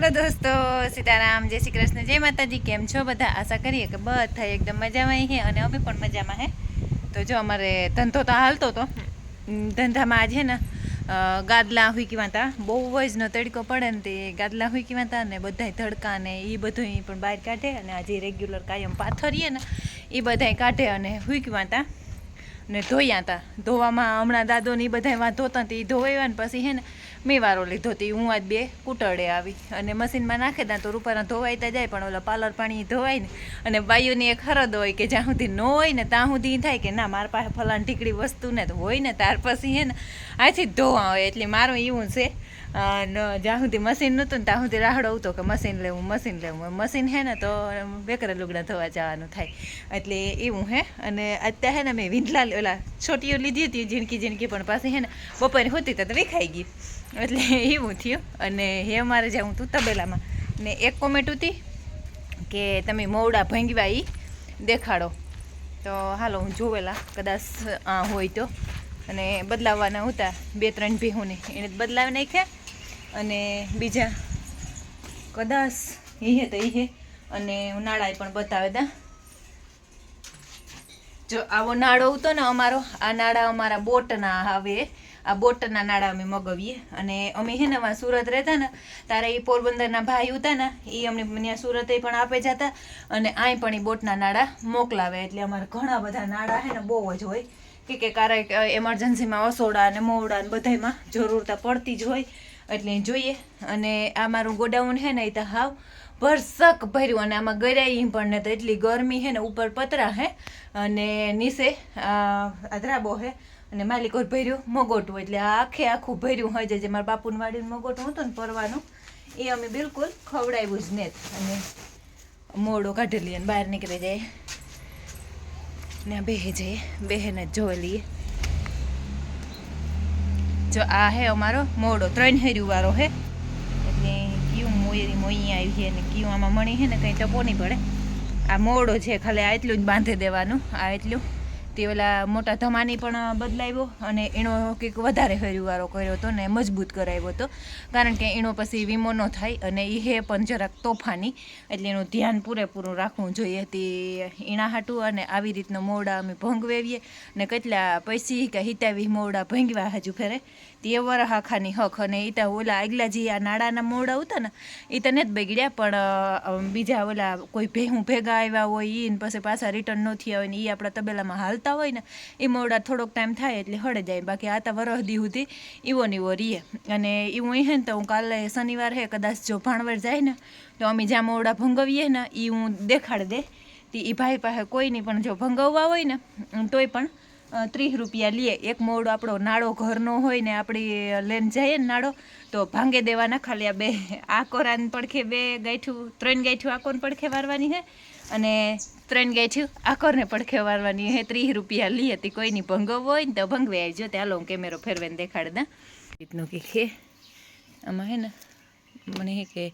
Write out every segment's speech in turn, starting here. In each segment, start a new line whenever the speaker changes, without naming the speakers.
હાલો દોસ્તો, સીતારામ, જય શ્રી કૃષ્ણ, જય માતાજી, કેમ છો બધા? આશા કરીએ કે બધા એકદમ મજામાં હે અને અમે પણ મજામાં હે. તો જો અમારે ધંધો તો હાલતો હતો ધંધામાં આજે ને ગાદલા હુંકીવા વાંતા બહુ જ ન તડકો પડે ને તે ગાદલા હુંકીવા વાંતા ને બધાય તડકા ને એ બધું પણ બહાર કાઢે અને આજે રેગ્યુલર કાયમ પાથરીએ ને એ બધાય કાઢે અને હુંકીવા વાંતા ને ધોયા હતા ધોવામાં હમણાં દાદો ને એ બધા ધોતા તે ધોવાયા ને પછી હે ને મેં વારો લીધો હતી હું આજ બે કૂટડે આવી. અને મશીનમાં નાખે ત્યાં તો રૂપાના ધોવાઈતા જાય, પણ ઓલા પાર્લર પાણી ધોવાય ને. અને બાયુની એક હરદ હોય કે જ્યાં સુધી ન હોય ને ત્યાં સુધી થાય કે ના, મારા પાસે ફલાણ ઢીકડી વસ્તુ ને તો હોય ને, ત્યાર પછી હે ને આથી જ ધોવા હોય એટલે મારું એવું છે જ્યાં સુધી મશીન નહોતું ને ત્યાં સુધી રાહડો આવતો કે મશીન લેવું મશીન લેવું. મશીન હે ને તો બેકરા લુગડા ધોવા જવાનું થાય. એટલે એવું હે. અને અત્યારે હે ને મેં વિંધલા ઓલા છોટીઓ લીધી હતી જીણકી જીણકી પણ પાસે હે ને બપોરે હોતી તો વિખાઈ ગઈ. એટલે એવું થયું. અને હે અમારે જાઉં તું તબેલામાં, ને એક કોમેન્ટ હતી કે તમે મોવડા ભંગવા એ દેખાડો. તો હાલો, હું જોવેલા. કદાચ આ હોય તો. અને બદલાવવાના હતા બે ત્રણ ભેહુને. એને બદલાવી નાખ્યા. અને બીજા કદાચ એ તો એ અને ઉનાળાએ પણ બતાવે દા જો આવો નાળો હતો ને અમારો, આ નાળા અમારા બોટના આવે. આ બોટના નાળા અમે મગાવીએ. અને અમે હે ને સુરત રહેતા ને, તારે એ પોરબંદરના ભાઈ હતા ને એ અમને ત્યાં સુરતે પણ આપે જતા. અને આય પણ એ બોટના નાળા મોકલાવે. એટલે અમારે ઘણા બધા નાળા હે ને બહુ જ હોય. કે કે ક્યારેક એમરજન્સીમાં અસોડા અને મોવડા ને બધાયમાં જરૂરતા પડતી જ હોય. એટલે જોઈએ. અને આ મારું ગોડાઉન હે ને એ તો હાવ ભરસક ભર્યું. અને આમાં ગરાઈ પણ ને તો એટલી ગરમી હે ને ઉપર પતરા હે. અને નીચે અધરાબો હે. અને માલિકોર ભર્યું, મગોટું. એટલે આખે આખું ભર્યું હજે જે મારા બાપુને વાડીનું મગોટું હતું ને પરવાનું, એ અમે બિલકુલ ખવડાવ્યું જ નહીં. અને મોડો કાઢી લઈએ બહાર નીકળી જાય ને આ બેહે જઈએ. બેહેને જ જોઈ લઈએ. જો આ હે અમારો મોડો ત્રણ હેર્યું વાળો હે. એટલે કયું મોયરી મોઈ આવી છે ને કયું આમાં મણી છે ને કંઈ ટપો નહીં પડે. આ મોડો છે, ખાલી આ એટલું જ બાંધી દેવાનું. આ એટલું. તે ઓલા મોટા ધમાની પણ બદલાવ્યો અને એનો કંઈક વધારે ફેરવારો કર્યો હતો ને મજબૂત કરાવ્યો હતો. કારણ કે એનો પછી વીમો ન થાય અને એ હે પણ જરાક તોફાની. એટલે એનું ધ્યાન પૂરેપૂરું રાખવું જોઈએ તે ઈણા હાટું અને આવી રીતના મોડા અમે ભંગવેવીએ ને કેટલા પૈસી કે હિતાવી મોડા ભંગવા હજુ ફેરે. તે વર હાખાની હક અને એ તો ઓલા આગલા જે આ નાળાના મોડા આવતા ને એ તો જ બગડ્યા, પણ બીજા ઓલા કોઈ ભેહું ભેગા આવ્યા હોય, ઈ પછી પાછા રિટર્ન નથી આવે ને એ આપણા તબેલામાં હાલતા હોય ને એ મોડા થોડોક ટાઈમ થાય એટલે હળે જાય. બાકી આ તો વરહ દી સુધી ઈવો ને એવો રીએ. અને એવું હે ને તો હું કાલે શનિવાર હે, કદાચ જો ભાણવર જાય ને, તો અમે જ્યાં મોડા ભંગવીએ ને એ હું દેખાડ દે. તે એ ભાઈ પાસે કોઈ નહીં પણ જો ભંગવવા હોય ને, તોય પણ ત્રીસ રૂપિયા લઈએ એક મોડ આપણો નાળો ઘરનો હોય ને આપણે લઈને જઈએ ને નાળો, તો ભાંગે દેવાના ખાલી આ બે. આકોરાને પડખે બે ગાંઠું, ત્રણ ગાંઠું આકોર પડખે વારવાની છે અને ત્રણ ગાંઠું આકોરને પડખે વારવાની હે? ત્રીસ રૂપિયા લઈએ તે કોઈની ભંગવવો હોય ને તો ભંગવે. આવજો ત્યાં લો હું કેમેરો ફેરવીને દેખાડી દે રીતનું કે આમાં હે ને મને હે કે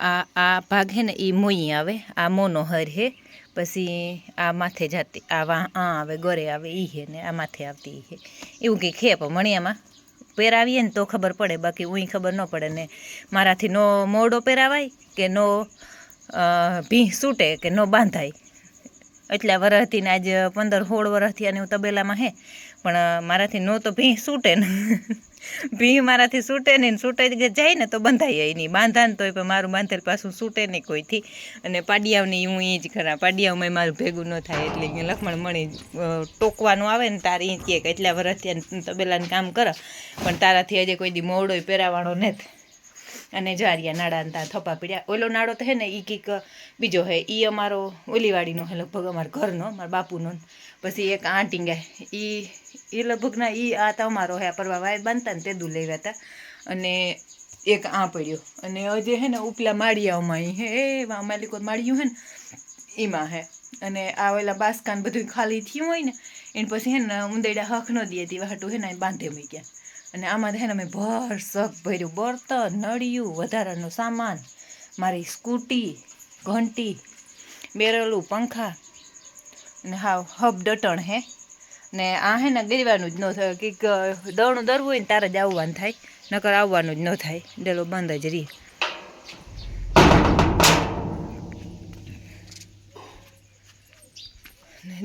આ આ ભાગ હે ને એ મોઈ આવે, આ મોનો હર હે, પછી આ માથે જાતી, આ વા, આ આવે, ગોરે આવે એ હે ને આ માથે આવતી એ હે. એવું કંઈક હે પણ મણિયામાં પહેરાવીએ ને તો ખબર પડે, બાકી ઉઈ ખબર ન પડે ને મારાથી નો મોડો પહેરાવાય કે નો ભીં સૂટે કે નો બાંધાય. એટલા વરસથી ને આજ પંદર સોળ વરસથી અને હું તબેલામાં હે, પણ મારાથી નો તો ભીં સૂટે ને. ભીં મારાથી સૂટે નહીં સૂટે જાય ને તો બંધાય નહીં. બાંધા ને તોય પણ મારું બાંધેલ પાછું સૂટે નહીં કોઈથી. અને પાડિયાવની હું એ જ ખરા પાડિયાવમાં મારું ભેગું ન થાય એટલે લખમણ મણી ટોકવાનું આવે ને તારે એ કહે કે એટલા વરસથી આ તબેલાનું કામ કરો, પણ તારાથી હજી કોઈ દી મોવડોય પહેરાવાનો નથી અને જારિયા ને ત્યાં થપા પીડ્યા. ઓલો નાળો તો હે ને એ કંઈક બીજો હે એ અમારો ઓલીવાડીનો હે, લગભગ અમારા ઘરનો, મારા બાપુનો. પછી એક આંટીંગા એ એ લગભગના એ આ તો અમારો હે આ પરવા વાય બાંધતા ને તે દૂ લેવા હતા. અને એક આ પડ્યો. અને હજે હે ને ઉપલા માળિયાઓમાં ઈ હે, એ માલિકો માળિયું હે ને, એમાં હે. અને આ ઓલા બાસકાન બધું ખાલી થયું હોય ને, એને પછી હે ને ઉંદેડા હક ન દે તેવા હાટું હે ને બાંધે મૂકી ગયા અને આમાં હે ને અમે ભર સક ભર્યું બર્તન નળિયું, વધારાનો સામાન, મારી સ્કૂટી, ઘંટી, બેરલું, પંખા, અને હા હબ ડટણ હે. ને આ હે ને ગરીવાનું જ ન થાય. કંઈક દવણું દરવું હોય ને તારે જ આવવાનું થાય. નકર આવવાનું જ ન થાય. ડેલો બંધ જ રહી.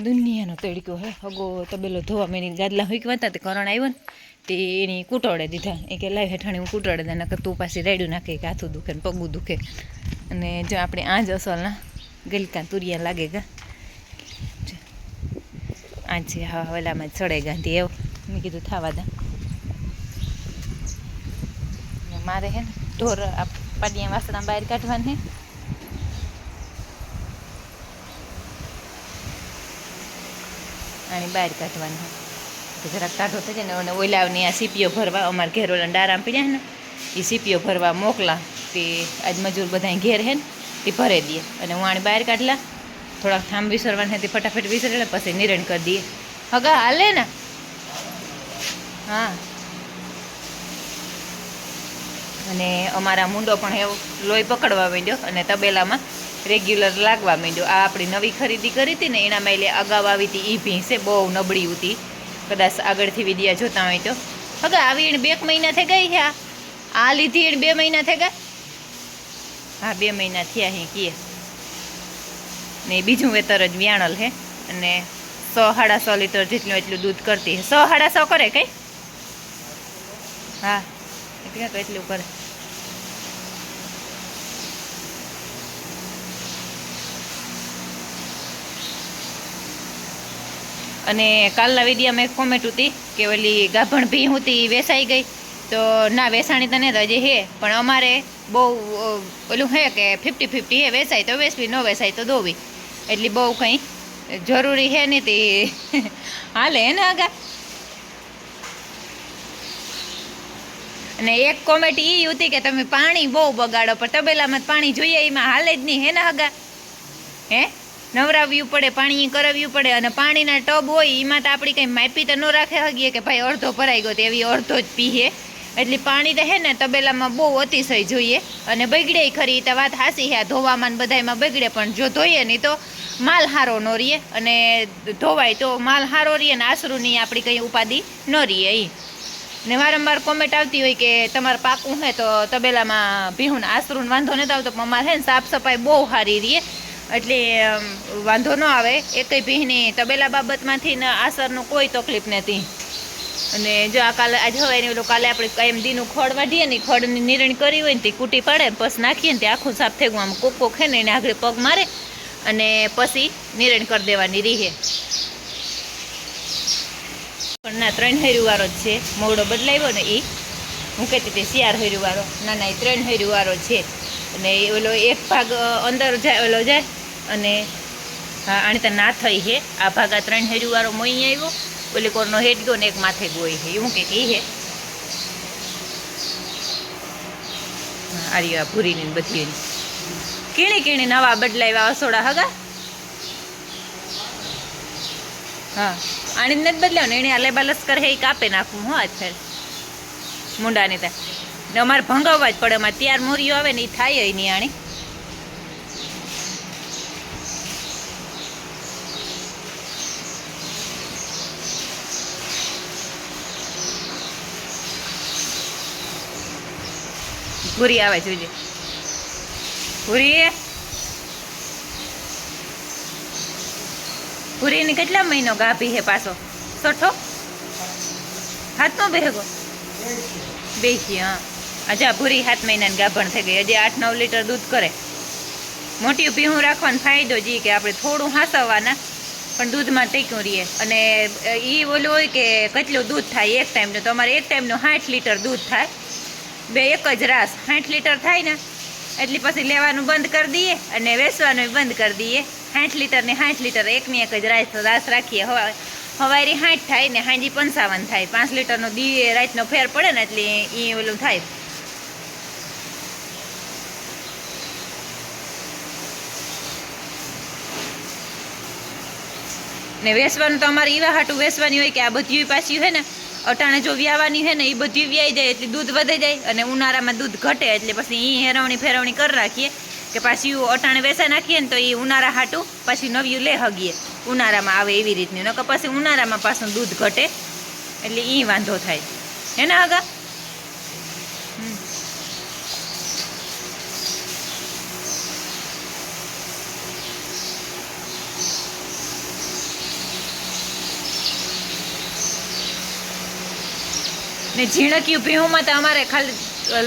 દુનિયાનો તડકો હે. અગો તબેલો ધોવા મેં ગાદલા હુંકવા હતા તે કરણ આવ્યો ને, તે એની કૂટોળે દીધા. એ કે લાવ હેઠાણી હું કૂટોળે દે, નકર તું પાછી રેડ્યું નાખે, કે હાથું દુખે ને પગું દુખે. અને જો આપણે આ જ અસલના ગલકા તુરિયા લાગે ગા. આ છે હા ઓલામાં ચડે ગાંધી, એવો. મેં કીધું થાવા દે મારે હે ને ઢોર આ પાડિયા વાસણા બહાર કાઢવાની આની બહાર કાઢવાની જરાક કાઢો થઈ જાય ને અને ઓલાવની આ સીપીઓ ભરવા, અમારે ઘેર ઓલા ડારામ પીડ્યા ને એ સીપીઓ ભરવા મોકલા. તે આજ મજૂર બધા ઘેર હે ને, તે ભરી દે. અને હું આને બહાર કાઢલા. થોડાક થાંભ વિસરવાના હતી ફટાફટ વિસરે પછી નિરણ કરી દઈએ. હગા, હાલે ને? હા. અને અમારા મુંડો પણ એવો લોહી પકડવા માંડ્યો અને તબેલામાં રેગ્યુલર લાગવા માંડ્યો. આ આપણી નવી ખરીદી કરી હતી ને એના મેલે અગાઉ આવી હતી એ ભીંસે, બહુ નબળી હતી. કદાચ આગળથી વિડિયા જોતા હોય તો. હગા, આવી એને બે મહિના થઈ ગઈ આ. લીધી એને બે મહિના થઈ ગયા હા, બે મહિના થયા હે કીએ ને બીજું વેતર જ વ્યાણલ હે. અને સો સાડા સો લીટર જેટલું એટલું દૂધ કરતી સો સાડા સો કરે કંઈ? હા, એટલે તો એટલું કરે. અને કાલના વિડીયામાં એક કોમેન્ટ હતી કે ઓલી ગાભણ ભી હતી વેસાઈ ગઈ. તો ના, વેસાણી તને તો હજી હે, પણ અમારે બહુ ઓલું હે કે ફિફ્ટી ફિફ્ટી હે, વેસાય તો વેસવી, ન વેસાય તો દોવી એટલી બહુ કંઈ જરૂરી હે નહીં તે. હાલે હે ને આગા? અને એક કોમેન્ટ એ હતી કે તમે પાણી બહુ બગાડો, પણ તબેલામાં પાણી જોઈએ, એમાં હાલે જ નહીં, હે ને હગા હે? નવરાવ્યું પડે, પાણી કરાવ્યું પડે, અને પાણીના ટબ હોય એમાં તો આપણી કંઈ માપી તો ન રાખે હગીએ કે ભાઈ અડધો ભરાઈ ગયો તો એવી અડધો જ પીએ એટલે પાણી તો હે ને તબેલામાં બહુ અતિશય જોઈએ. અને બગડે ખરી તો વાત હાસી હે. ધોવામાં બધામાં બગડે, પણ જો ધોઈએ નહીં તો માલ હારો ન રહીએ અને ધોવાય તો માલ હારો રહીએ ને આશરૂની આપણી કંઈ ઉપાધિ ન રહીએ એ ને વારંવાર કોમેન્ટ આવતી હોય કે તમારે પાકું હે તો તબેલામાં ભીહું આસરું વાંધો નથી આવતો, પણ અમારે હે ને સાફ સફાઈ બહુ સારી રહીએ એટલે વાંધો ન આવે. એકય ભીહની તબેલા બાબતમાંથી ને આસરનું કોઈ તકલીફ નથી. અને જો આ કાલે આજ હવે ને કાલે આપણે કાયમ દીનું ખડ વાઢીએ ને ખડની નિરણ કરી હોય ને તે કૂટી પાડે પસ નાખીએ ને તે આખું સાફ થઈ ગયું. આમ કોકો ખે ને એને આગળ પગ મારે અને પછી નિરણ કરી દેવાની રીહે. પણ ના ત્રણ હૈરુવાળો જ છે. મોડો બદલાવ્યો ને એ હું કહેતી હતી શિયાર હૈરુવાળો ના ના એ ત્રણ હૈરુવાળો છે. અને ઓલો એક ભાગ અંદર જાય, ઓલો જાય અને આણી તો ના થઈ હે. આ ભાગ આ ત્રણ હૈરુવાળો મોઈ આવ્યો. ઓલી કોરનો હેડ ગયો ને એક માથે ગોઈ છે એવું કંઈક એ છે આરી ભૂરીની બધી કીણી કીણી નવા બદલાવ્યા અસોડા હગા? હા, આણી નથી બદલાવ ને એને આ લેબા લશ્કર હે કાપે નાખવું, હો આજ મુંડાની ત્યાં ને અમારે ભંગાવવા જ પડે, અમારે ત્યાર મોરીઓ આવે ને એ થાય નહીં આણી. ભૂરી આવે જોજે. ભૂરી ભૂરીને કેટલા મહિનો ગાભી હે પાછો? સોઠો? હાથનો ભેગો? બેસી હા. અજા ભૂરી સાત મહિનાની ગાભણ થઈ ગઈ. હજી આઠ નવ લીટર દૂધ કરે. મોટી પીહું રાખવાનો ફાયદો જી કે આપણે થોડું હાંસવાના, પણ દૂધમાં ટેક્યું રહીએ. અને એ ઓલું હોય કે કેટલું દૂધ થાય એક ટાઈમનું. તો અમારે એક ટાઈમનું સાઠ લીટર દૂધ થાય. બે એક જ રાસ. સાઠ લીટર થાય ને, એટલે પછી લેવાનું બંધ કરી દઈએ અને વેચવાનું બંધ કરી દઈએ. સાઠ લીટર ને સાઠ લીટર એકની એક જ રાસ રાસ રાખીએ. હવા હવારી સાઠ થાય ને હાંજી પંચાવન થાય. પાંચ લીટરનો દી રાતનો ફેર પડે ને એટલે એ ઓલું થાય. ને વેસવાનું તો અમારે એવા હાટું વેસવાની હોય કે આ બધી પાછી હોય ને અટાણે જો વ્યાવાની છે ને એ બધી વ્યાઈ જાય એટલે દૂધ વધે જાય અને ઉનાળામાં દૂધ ઘટે એટલે પછી એ હેરવણી ફેરવણી કરી રાખીએ કે પાછી અટાણે વેસા નાખીએ ને તો એ ઉનાળા હાટું પાછી નવ્યું લે હગીએ. ઉનાળામાં આવે એવી રીતની. નકર પછી ઉનાળામાં પાછું દૂધ ઘટે એટલે એ વાંધો થાય. હે ને આગા ને ઝીણક્યું ભીહુંમાં તો અમારે ખાલી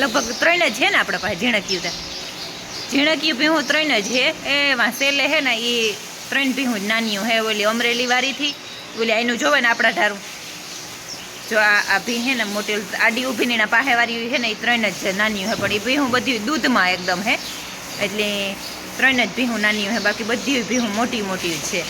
લગભગ ત્રણ જ છે ને આપણા પાસે ઝીણક્યું તો. ઝીણક્યું ભીહું ત્રણ જ છે. એમાં સેલે છે ને એ ત્રણ ભીહું નાનીયું હે ઓલી અમરેલી વાળીથી. ઓલી એનું જોવે ને આપણા ધારું. જો આ આ ભી હે ને મોટી આડી ઊભીની ને પાસે વાળી હે ને એ ત્રણ જ છે નાનીયું હે પણ એ ભીહું બધી દૂધમાં એકદમ હે એટલે ત્રણ જ ભીહું નાનીયું હે બાકી બધી ભીહું મોટી મોટી છે.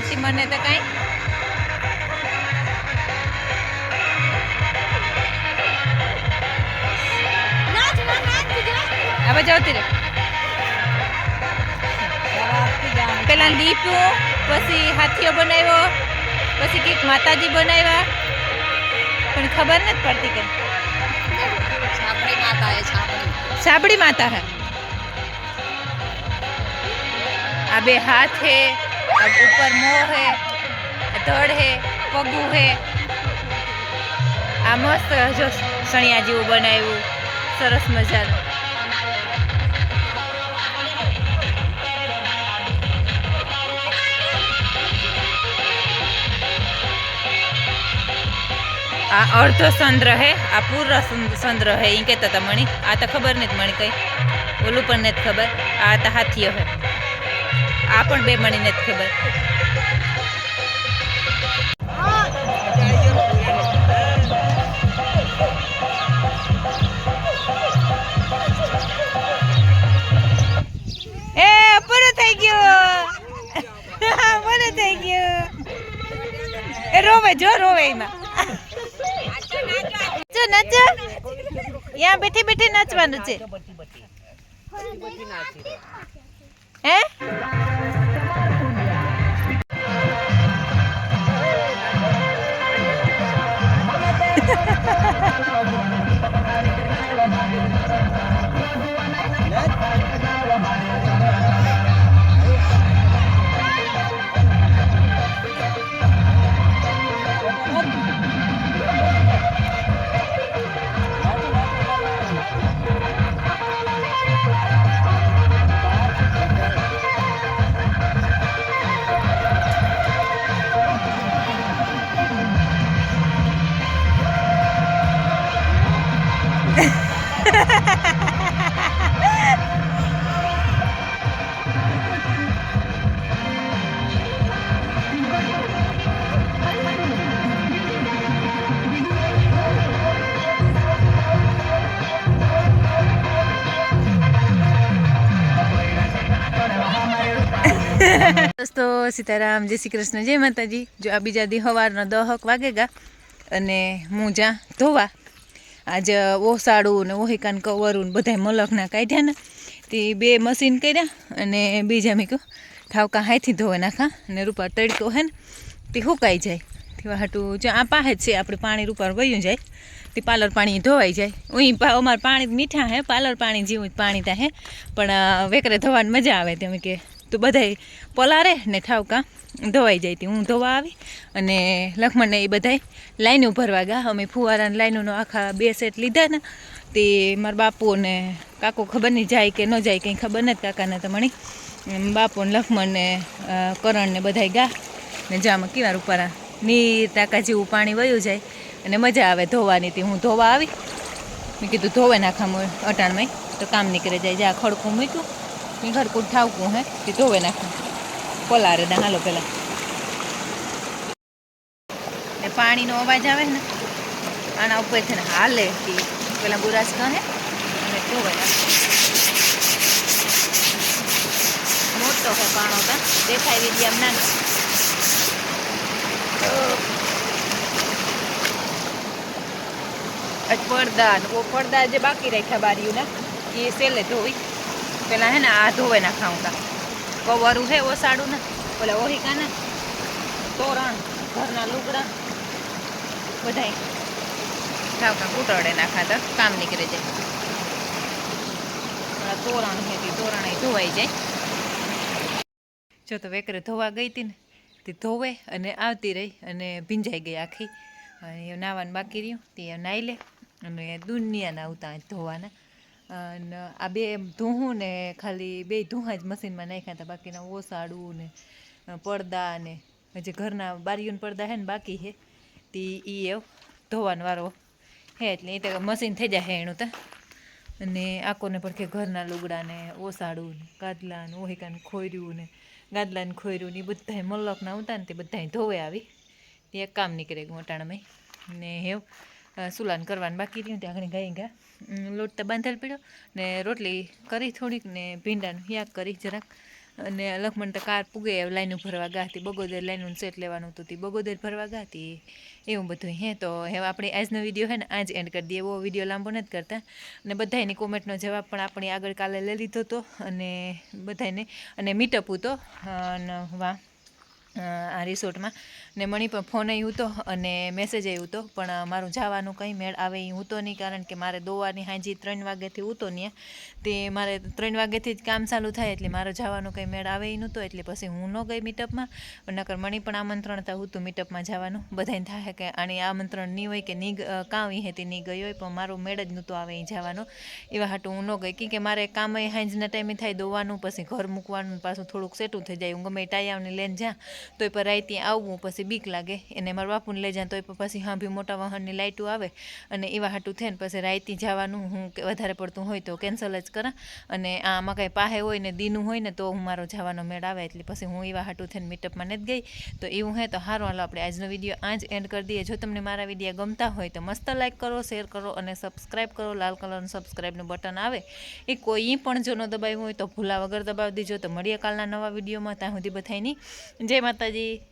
પડતી મને તો કાંઈ. હવે આવતી રે પેલા લીપ્યું પછી હાથીઓ બનાવ્યો પછી કંઈક માતાજી બનાવ્યા. પણ ખબર નથી પડતી કે સાબડી માતા હે. આ બે હાથ હે આ ઉપર મોર હે ધડ હે, પગુ હે. આ મસ્ત જો સણિયા જેવું બનાવ્યું. સરસ મજાનું. આ અર્ધ ચંદ્ર હે, આ ચંદ્ર- ચંદ્ર હે એ કહેતા હતા મણી. આ તો ખબર નથી મણી કઈ. ઓલું પણ નથી ખબર. આ તો હાથીઓ હે. આ પણ બે મણી નથી ખબર. એ, પૂરું થઈ ગયું. પૂરું થઈ ગયું. એ, રોવે, જો એમાં. નચો નચો. યા બેઠી બેઠી નાચવાનું છે. હે? I'm દોસ્તો સીતારામ, જય શ્રી કૃષ્ણ, જય માતાજી. જો આ બીજા દી સવારનો દહક વાગેગા અને હું જ્યાં ધોવા. આજે ઓસાડું ને ઓહિકાન કવરું ને બધાય મલકના કાઢ્યા ને તે બે મશીન કર્યા અને બીજા મેં કહ્યું ઠાવકા હાથથી ધોવા નાખા અને રૂપા તડકો હે ને તે હુકાઈ જાય. તે હાટું જો આ પાસે જ છે, આપણે પાણી રૂપા વયું જાય, તે પાલર પાણી ધોવાઈ જાય. અહીં અમારે પાણી મીઠા હે પાલર પાણી જેવું પાણી ત્યાં હે, પણ વેકરે ધોવાની મજા આવે તેમ કે તો બધાય પલારે ને ઠાવકા ધોવાઈ જાય હતી હું ધોવા આવી અને લક્ષ્મણને એ બધાય લાઈનો ભરવા ગયા અમે ફુવારાને લાઈનોનો આખા બે સેટ લીધા ને. તે મારા બાપુ ને કાકો ખબર નહીં જાય કે ન જાય, કંઈ ખબર નથી કાકાને તો મણી એમ બાપુ ને લક્ષ્મણ ને કરણ ને બધાય ગયા ને જામાં કિનાર ઉપર નીર ટાંકા જેવું પાણી વયું જાય અને મજા આવે ધોવાની હતી હું ધોવા આવી. મેં કીધું ધોવે નાખામ અટાણમાં. તો કામ નીકળે જાય. જ્યાં ખડકું મૂક્યું. મેં ખડકું ઠાવકું, હે? તે ધોવે નાખું. પલારે ના હાલો પેલા. એ પાણીનો અવાજ આવે ને, આના ઉપર છે ને હાલે તે પેલા બુરાશ કહે, અને ધોવે મોટો છે પાણો તા, દેખાય વિધિ આમ નાનો પડદા પડદા જે બાકી રાખ્યા બારીઓના, એ સેલે ધોવી પેલા હે ને આ ધોવે ના ખાઉં કવરું હે ઓસાડું ને, ઓલા ઓહિકા ને તોરણ, ઘરના લુગડા, બધાય. ઠાવકા કૂટરડે નાખાતા કામ નીકળે જાય. તોરણ હતી તોરણ ધોવાઈ જાય. જો તો વેકરે ધોવા ગઈ હતી ને, તે ધોવે અને આવતી રહી અને ભીંજાઈ ગઈ આખી. અને નાવાનું બાકી રહ્યું, તે નાહી લે અને દુનિયાના આવતા ધોવાના. અને આ બે ધૂહું ને ખાલી બે ધૂહા જ મશીનમાં નાખ્યા હતા. બાકીના ઓસાડું ને પડદા ને, જે ઘરના બારીઓના પડદા હે ને બાકી હે, તે એ એવ ધોવાનો વારો હે એટલે એ તો મશીન થઈ જાય હે એનું તો. અને આકોને પડખે ઘરના લુગડાને ઓસાડું ને, ગાદલા ને, ઓહિકા ને ખોર્યું ને ગાદલાને ખોર્યું ને એ બધાય મલકના આવતા ને તે બધાય ધોવે આવી. તે એક કામ નીકળે ગોટાણામાં. ને હેવ સુલાન કરવાનું બાકી રહ્યું ત્યાં આગળ ગઈ ગયા. લોટ તો બાંધેલ પીડ્યો ને રોટલી કરી થોડીક ને ભીંડાનું યાક કરી જરાક. અને લખમણ તો કાર પૂગે લાઈનું ભરવા ગાતી બગોદર લાઈનનું સેટ લેવાનું હતું. તે બગોદર ભરવા ગાતી એવું બધું હે. તો હવે આપણે આજનો વીડિયો હે ને આજ એન્ડ કરી દઈએ. એવો વીડિયો લાંબો નથી કરતા. અને બધાની કોમેન્ટનો જવાબ પણ આપણે આગળ કાલે લઈ લીધો હતો અને બધાને અને મીટઅપ હતો વાહ. આ રિસોર્ટમાં. ને મણી પણ ફોન આવ્યો હતો અને મેસેજ આવ્યો હતો પણ મારું જવાનું કંઈ મેળ આવે એ હતો નહીં, કારણ કે મારે દોવાની હાજી ત્રણ વાગ્યાથી ઉતો નહીં તે મારે ત્રણ વાગ્યાથી જ કામ ચાલુ થાય, એટલે મારે જવાનું કંઈ મેળ આવે એ નહોતો, એટલે પછી હું ન ગઈ મીટઅપમાં નકર મણી પણ આમંત્રણ તો હતું મીટઅપમાં જવાનું. બધાને થાય કે આની આમંત્રણ નહીં હોય કે નહીં કાં એ હતી નહીં ગઈ હોય, પણ મારું મેળ જ નહોતું આવે એ જવાનું. એવા હાટું હું ન ગઈ. કે મારે કામ હાંજના ટાઈમે થાય દોવાનું, પછી ઘર મૂકવાનું, પાછું થોડુંક સેટું થઈ જાય. હું ગમે ટાયાવને લઈને જા. તોય પર રાઈતી આવવું, પછી બીક લાગે. એને મારા બાપુને લઈ જાય તોય પછી હા બી મોટા વાહનની લાઇટો આવે અને એવા હાટું થઈને પછી રાઈતી જવાનું, હું વધારે પડતું હોય તો કેન્સલ જ કરા. અને આમાં કાંઈ પાહે હોય ને દીનું હોય ને તો હું મારો જવાનો મેળ આવે, એટલે પછી હું એવા હાટું થઈને મીટઅપમાં નથી ગઈ. તો એવું હે તો સારું હાલો આપણે આજનો વીડિયો આજ એન્ડ કરી દઈએ. જો તમને મારા વીડિયો ગમતા હોય તો મસ્ત લાઈક કરો શેર કરો અને સબસ્ક્રાઈબ કરો. લાલ કલરનું સબસ્ક્રાઈબનું બટન આવે. એ કોઈ પણ જો ન દબાવ્યું હોય તો ભૂલા વગર દબાવી દીજો. તો મળીએ કાલના નવા વિડીયોમાં. ત્યાં સુધી બધાની જય માતાજી